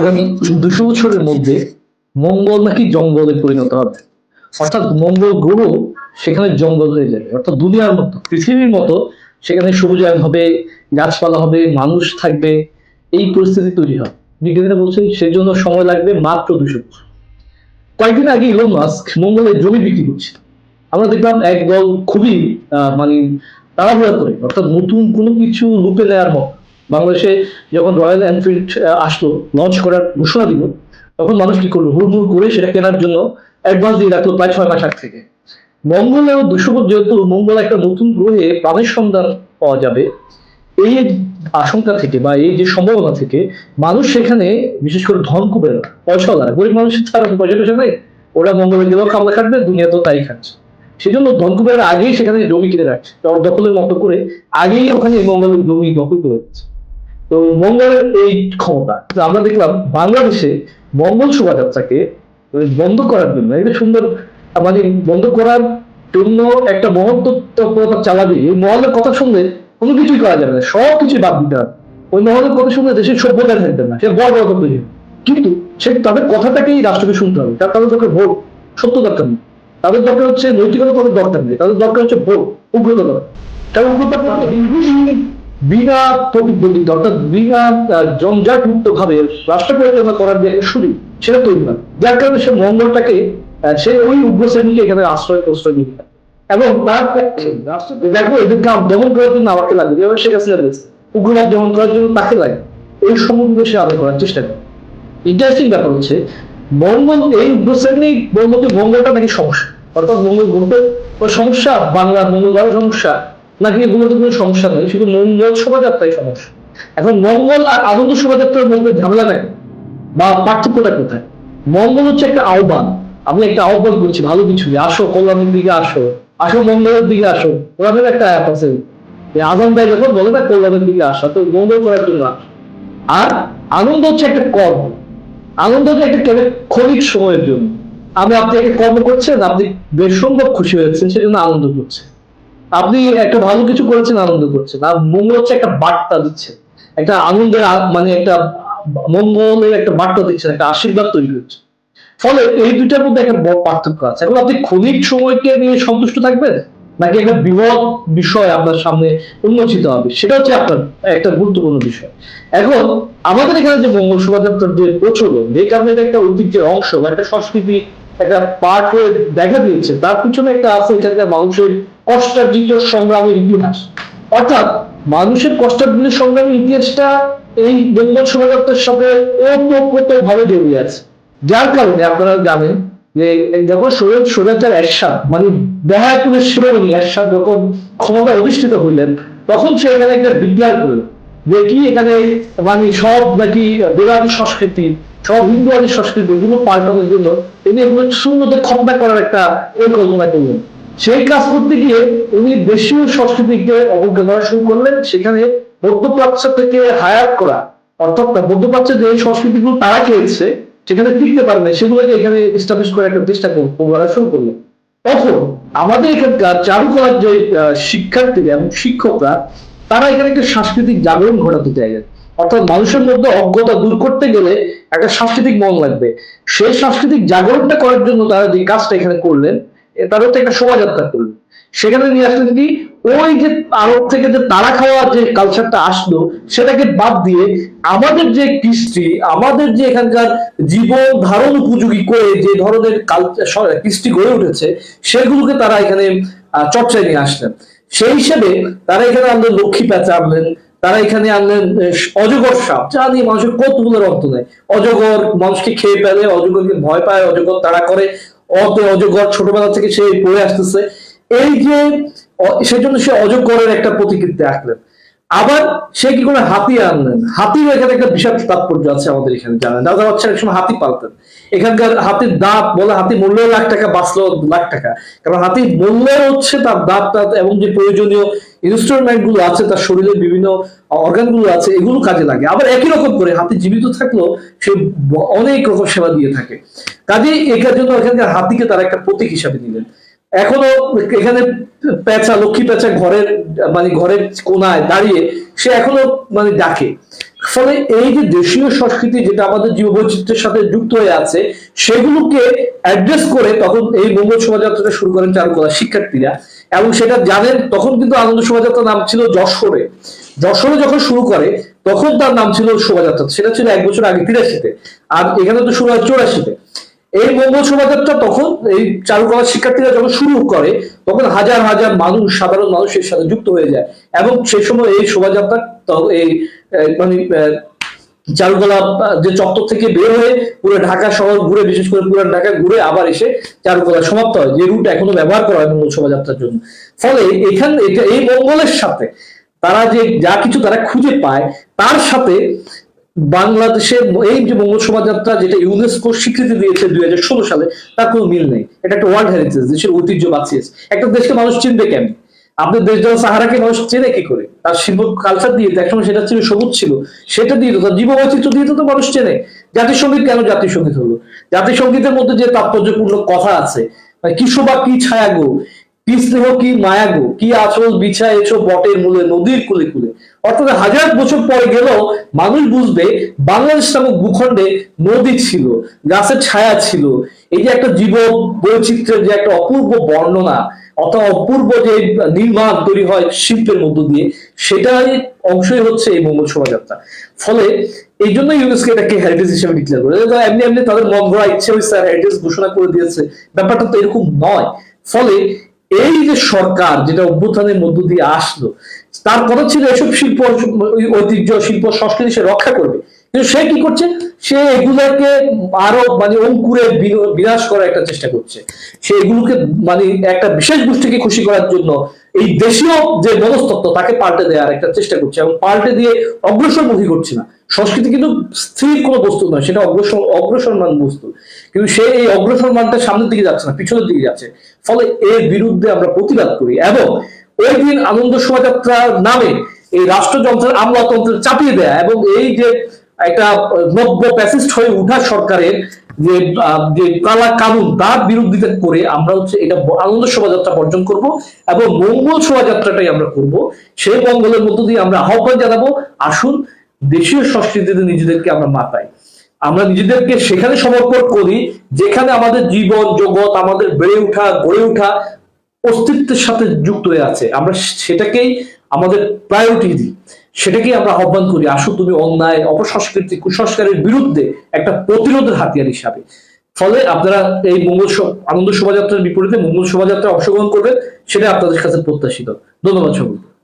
আগামী দুশো বছরের মধ্যে মঙ্গল নাকি জঙ্গলে পরিণত হবে। অর্থাৎ মঙ্গল গ্রহ সেখানে জঙ্গল হয়ে যাবে, অর্থাৎ দুনিয়ার মতো, পৃথিবীর মতো, সেখানে সবুজায়ন হবে, গাছপালা হবে, মানুষ থাকবে, এই পরিস্থিতি তৈরি হবে বিজ্ঞানীরা বলছে সেই জন্য সময় লাগবে মাত্র দুশো বছর। কয়েকদিন আগে ইলন মাস্ক মঙ্গলে জমি বিক্রি করছে। আমরা দেখলাম একদল খুবই মানে তাড়াহুড়া করে, অর্থাৎ নতুন কোনো কিছু লুপে নেওয়ার মতো। বাংলাদেশে যখন রয়্যাল এনফিল্ড আসলো লঞ্চ করার ঘোষণা দিল, তখন মানুষ কি করল? হুড়মুড় করে সেটা কেনার জন্য অ্যাডভান্স দিয়ে রাখল, প্রায় ছয় মাস আগ থেকে। মঙ্গলেও দুশো যেহেতু, মঙ্গল একটা নতুন গ্রহে প্রাণের সন্ধান পাওয়া যাবে। এই আশঙ্কা থেকে বা এই যে সম্ভাবনা থেকে মানুষ সেখানে বিশেষ করে ধন কুবের পয়সাওয়ালা গরিব মানুষের ছাড়া পয়সা টয়সা নেই। ওরা মঙ্গলে গেলেও খাবার খাটবে, দুনিয়া তো তাই খাচ্ছে। সেই জন্য ধনকুবের আগেই সেখানে জমি কিনে রাখছে। দখলের মতো করে আগেই ওখানে মঙ্গলের জমি দখল করে রাখছে। তো মঙ্গলের এই ক্ষমতা। তো আমরা দেখলাম বাংলাদেশে মঙ্গল শোভাযাত্রাকে বন্ধ করার জন্য, এটা সুন্দর মানে বন্ধ করার জন্য একটা মহত্বপূর্ণ চালাবে এই মহলের কথা শুনলে কোনো কিছুই করা যাবে না সব কিছুই বাদ দিতে হবে। ওই মহলের কথা শুনলে দেশের সভ্যতা থাকবে না, সে বড় বড় তৈরি কিন্তু সে তাদের কথাটাকেই রাষ্ট্রকে শুনতে হবে, তার তাদের দরকার ভোট, সত্য দরকার নেই। তাদের দরকার হচ্ছে নৈতিকতা কোনো দরকার নেই, তাদের দরকার হচ্ছে ভোট, উগ্রতা তার উগ্রতা বিনা প্রতিদ্বন্দ্বিতা অর্থাৎ বিনা আহ, জঞ্জাট মুক্ত ভাবে রাষ্ট্র পরিচালনা করার যে সুযোগ সেটা তৈরি হয়। যার কারণে সে মঙ্গলটাকে সে ওই উগ্র শ্রেণীকে এখানে আশ্রয় প্রশ্রয় এবং তার দেখো এদেরকে দমন করার জন্য আমাকে লাগবে শেখ হাসিনা দিয়েছে উগ্রবাদ দমন করার জন্য তাকে লাগে। এই সমগ্র সে আদায় করার চেষ্টা করে। ইন্টারেস্টিং ব্যাপার হচ্ছে মঙ্গল এই উগ্র শ্রেণি মঙ্গলটা নাকি সমস্যা। অর্থাৎ মঙ্গল কোনো সমস্যা বাংলা মঙ্গল সমস্যা নাকি এগুলোতে কোনো সমস্যা নয়, শুধু মঙ্গল শোভাযাত্রাই সমস্যা। এখন মঙ্গল আর আনন্দ শোভাযাত্রার মধ্যে ঝামেলা নেই, বা পার্থক্যটা কোথায়? মঙ্গল হচ্ছে একটা আহ্বান। আমি একটা আহ্বান করছি, ভালো কিছু আসো, কল্যাণের দিকে আসো। আসো, মঙ্গলের দিকে আসো। ওরাদের একটা অ্যাপ আছে। আজান ভাই যখন, বলে না কল্যাণের দিকে আসো, তো মঙ্গল করার জন্য আর আনন্দ হচ্ছে একটা কর্ম। আনন্দ হচ্ছে একটা ক্ষণিক সময়ের জন্য। আমি আপনি একটা কর্ম করছেন, আপনি বেসম্ভব খুশি হয়েছেন, সেজন্য আনন্দ করছেন। আপনি একটা ভালো কিছু করেছেন, আনন্দ করছেন। আর মঙ্গল হচ্ছে একটা বার্তা দিচ্ছে। একটা আনন্দের মানে একটা মঙ্গলের একটা বার্তা দিচ্ছেন একটা আশীর্বাদ তৈরি হচ্ছে। ফলে এই দুইটার মধ্যে একটা বড় পার্থক্য আছে। এখন আপনি ক্ষণিক সময়কে নিয়ে সন্তুষ্ট থাকবেন? নাকি একটা বৃহৎ বিষয় আপনার সামনে উন্মোচিত হবে? সেটা হচ্ছে আপনার একটা গুরুত্বপূর্ণ বিষয়। এখন, আমাদের এখানে যে মঙ্গল শোভাযাত্রার যে প্রচলন এই কারণে একটা ঐতিহ্যের অংশ বা একটা সংস্কৃতি, একটা পার্ট হয়ে দেখা দিয়েছে, তার পিছনে একটা আছে এখানকার মানুষের কষ্টার্জিত সংগ্রামের ইতিহাস। অর্থাৎ মানুষের কষ্টার্জিত সংগ্রামের ইতিহাসটা এই বেঙ্গল শোভাযাত্রার সাথে ওতপ্রোত ভাবে জড়িয়ে আছে। যার কারণে আপনারা জানেন যে যখন সৈয়দ সোজাচার এরশাদ মানে দেহায়পুরের শিরোমণি এরশাদ যখন ক্ষমতা অধিষ্ঠিত হইলেন, তখন সে এখানে একটা বিজ্ঞান করলেন যে কি এখানে মানে সব নাকি বেদাদি সংস্কৃতি, সব হিন্দু আদি সংস্কৃতি এগুলো পাল্টানোর জন্য এগুলো শূন্যতে ক্ষমতা করার একটা পরিকল্পনা করলেন। সেই কাজ করতে গিয়ে উনি দেশীয় সংস্কৃতিকে অবজ্ঞা শুরু করলেন, সেখানে মধ্যপ্রাচ্য থেকে হায়ার করা, অর্থাৎ মধ্যপ্রাচ্যের যে সংস্কৃতিগুলো তারা খেয়েছে, সেখানে টিকতে পারে না সেগুলোকে এখানে এস্টাবলিশ করে একটা চেষ্টা করা শুরু করল তখন আমাদের এখানকার চারুকলার যে শিক্ষার্থীরা এবং শিক্ষকরা, তারা এখানে একটা সাংস্কৃতিক জাগরণ ঘটাতে চাইলেন। অর্থাৎ মানুষের মধ্যে অজ্ঞতা দূর করতে গেলে একটা সাংস্কৃতিক মন লাগবে। সেই সাংস্কৃতিক জাগরণটা করার জন্য তারা যে কাজটা এখানে করলেন তারা হচ্ছে একটা শোভাযাত্রা করলেন সেখানে নিয়ে আসলেন কি ওই যে আরব থেকে যে তারা খাওয়ার যে কালচারটা আসলো, সেটাকে বাদ দিয়ে আমাদের যে কৃষ্টি, আমাদের যে এখানকার জীবন ধারণ উপযোগী করে যে ধরনের কালচার কৃষ্টি গড়ে উঠেছে, সেগুলোকে তারা এখানে চর্চায় নিয়ে আসলেন। সেই হিসেবে তারা এখানে আনলেন লক্ষ্মী প্যাঁচা আনলেন, তারা এখানে আনলেন অজগর সাপ। যা নিয়ে মানুষের কৌতূহলের অন্ত নেই অজগর মানুষকে খেয়ে ফেলে, অজগরকে ভয় পায়, অজগর তারা করে অত অজগর ছোটবেলা থেকে সে পড়ে আসতেছে। এই যে সেজন্য সে অজগরের একটা প্রতিকৃতি আঁকলেন। আবার সে কি করে হাতি আনলেন? হাতির এখানে একটা বিশাল তাৎপর্য আছে আমাদের এখানে জানেন। দাদা বাচ্চা এক সময় হাতি পালতেন। এখানকার হাতির দাঁত বলে হাতি মূল্য লাখ টাকা, বাঁচলো লাখ টাকা। কারণ হাতির মূল্য হচ্ছে তার দাঁত টাত এবং যে প্রয়োজনীয় ইনস্ট্রুমেন্টগুলো আছে, তার শরীরের বিভিন্ন অর্গানগুলো আছে, এগুলো কাজে লাগে। আবার একই রকম করে হাতি জীবিত থাকলেও সে অনেক রকম সেবা দিয়ে থাকে। কাজেই এটার জন্য এখানকার হাতিকে তারা একটা প্রতীক হিসাবে দিলেন এখনও এখানে পেঁচা, লক্ষ্মী পেঁচা ঘরের মানে ঘরের কোনায় দাঁড়িয়ে সে এখনও মানে ডাকে। ফলে এই যে দেশীয় সংস্কৃতি যেটা আমাদের জীববৈচিত্র্যের সাথে যুক্ত হয়ে আছে, সেগুলোকে অ্যাড্রেস করে তখন এই মঙ্গল শোভাযাত্রাটা শুরু করেন চারুকলা শিক্ষার্থীরা। এবং সেটা জানেন, তখন কিন্তু আনন্দ শোভাযাত্রার নাম ছিল যশোরে। যশোরে যখন শুরু করে, তখন তার নাম ছিল শোভাযাত্রা। সেটা ছিল এক বছর আগে, তিরাশিতে। আর এখানে তো শুরু হয় চৌরাশিতে। এই মঙ্গল শোভাযাত্রা তখন এই চারুকলা শিক্ষার্থীরা যখন শুরু করে, তখন হাজার হাজার মানুষ, সাধারণ মানুষের সাথে যুক্ত হয়ে যায়। এবং সেই সময় এই শোভাযাত্রা এই মানে চারুকলা যে চত্বর থেকে বের হয়ে পুরো ঢাকা শহর ঘুরে, বিশেষ করে পুরো ঢাকা ঘুরে আবার এসে চারুকলা সমাপ্ত হয়, যে রুট এখনও ব্যবহার করা হয় মঙ্গল শোভাযাত্রার জন্য। ফলে এখান এই মঙ্গলের সাথে তারা যে, যা কিছু তারা খুঁজে পায়, তার সাথে বাংলাদেশের এই যে মঙ্গল শোভাযাত্রা যেটা ইউনেস্কো স্বীকৃতি দিয়েছে দুই হাজার ষোলো সালে, তার কোনো মিল নেই। এটা একটা ওয়ার্ল্ড হেরিটেজ দেশের ঐতিহ্য বাঁচিয়েছে। একটা দেশকে মানুষ চিনবে কেন আপনার দেশ যেমন সাহারাকে মানুষ চেনে কি করে? তার শিল্প কালচার দিয়ে তো একসময় সেটা ছিল সবুজ ছিল। সেটা দিয়ে তো তার জীববৈচিত্র্য দিয়ে তো মানুষ চেনে। জাতীয় সংগীত কেন জাতীয় সংগীত হলো? জাতীয় সঙ্গীতের মধ্যে যে তাৎপর্যপূর্ণ কথা আছে মানে কি শোভা কি ছায়া গো? কি স্নেহ, কি মায়া গো? কি আচল বিছা এসো বটের মূলে, নদীর কুলে কুলে। অর্থাৎ হাজার বছর পরে গেলেও মানুষ বুঝবে বাংলাদেশ নামক ভূখণ্ডে নদী ছিল, গাছের ছায়া ছিল। এই যে একটা জীব বৈচিত্র্যের যে একটা অপূর্ব বর্ণনা অথবা অপূর্ব যে নির্মাণ তৈরি হয় শিল্পের মধ্য দিয়ে সেটাই অংশই হচ্ছে এই মঙ্গল শোভাযাত্রা। ফলে এই জন্য ইউনেস্কো এটাকে হেরিটেজ হিসেবে ডিক্লেয়ার করে। এমনি এমনি তাদের মন ভরা ইচ্ছে হয়েছে হেরিটেজ ঘোষণা করে দিয়েছে। ব্যাপারটা তো এরকম নয়। ফলে এই যে সরকার যেটা অভ্যুত্থানের মধ্য দিয়ে আসলো, তার কথা ছিল এসব শিল্প ঐতিহ্য, শিল্প সংস্কৃতি সে রক্ষা করবে। কিন্তু সে কি করছে? সে এগুলাকে আরও মানে অঙ্কুরে বিন- বিনাশ করার একটা চেষ্টা করছে। সে এগুলোকে মানে একটা বিশেষ গোষ্ঠীকে খুশি করার জন্য এই দেশীয় যে মনস্তত্ত্ব তাকে পাল্টে দেওয়ার একটা চেষ্টা করছে এবং পাল্টে দিয়ে অগ্রসরমুখী করছে না। সংস্কৃতি কিন্তু স্থির কোনো বস্তু নয়, সেটা অগ্রসর, অগ্রসরমান বস্তু। কিন্তু সে এই অগ্রসরমানটা সামনের দিকে যাচ্ছে না, পিছনের দিকে যাচ্ছে। ফলে এর বিরুদ্ধে আমরা প্রতিবাদ করি এবং ওই দিন আনন্দ শোভাযাত্রার নামে এই রাষ্ট্রযন্ত্রের আমলাতন্ত্রের চাপিয়ে দেয়া এবং এই যে একটা নব্য প্যাসিস্ট হয়ে উঠা সরকারের যে যে কালা কানুন তার বিরোধিতা করে আমরা হচ্ছে এটা আনন্দ শোভাযাত্রা বর্জন করব এবং মঙ্গল শোভাযাত্রাটাই আমরা করব। সেই মঙ্গলের মধ্য দিয়ে আমরা আহ্বান জানাব, আসুন দেশীয় সংস্কৃতিতে নিজেদেরকে আমরা মাতাই। আমরা নিজেদেরকে সেখানে সমর্পণ করি, যেখানে আমাদের জীবন, জগৎ, আমাদের বেড়ে ওঠা, গড়ে ওঠা অস্তিত্বের সাথে যুক্ত হয়ে আছে। আমরা সেটাকেই আমাদের প্রায়োরিটি দিই সেটাকেই আমরা আহ্বান করি আসো তুমি অন্যায়, অপসংস্কৃতি, কুসংস্কারের বিরুদ্ধে একটা প্রতিরোধের হাতিয়ার হিসাবে। ফলে আপনারা এই মঙ্গল আনন্দ শোভাযাত্রার বিপরীতে মঙ্গল শোভাযাত্রায় অংশগ্রহণ করবেন সেটা আপনাদের কাছে প্রত্যাশিত। ধন্যবাদ সকলকে।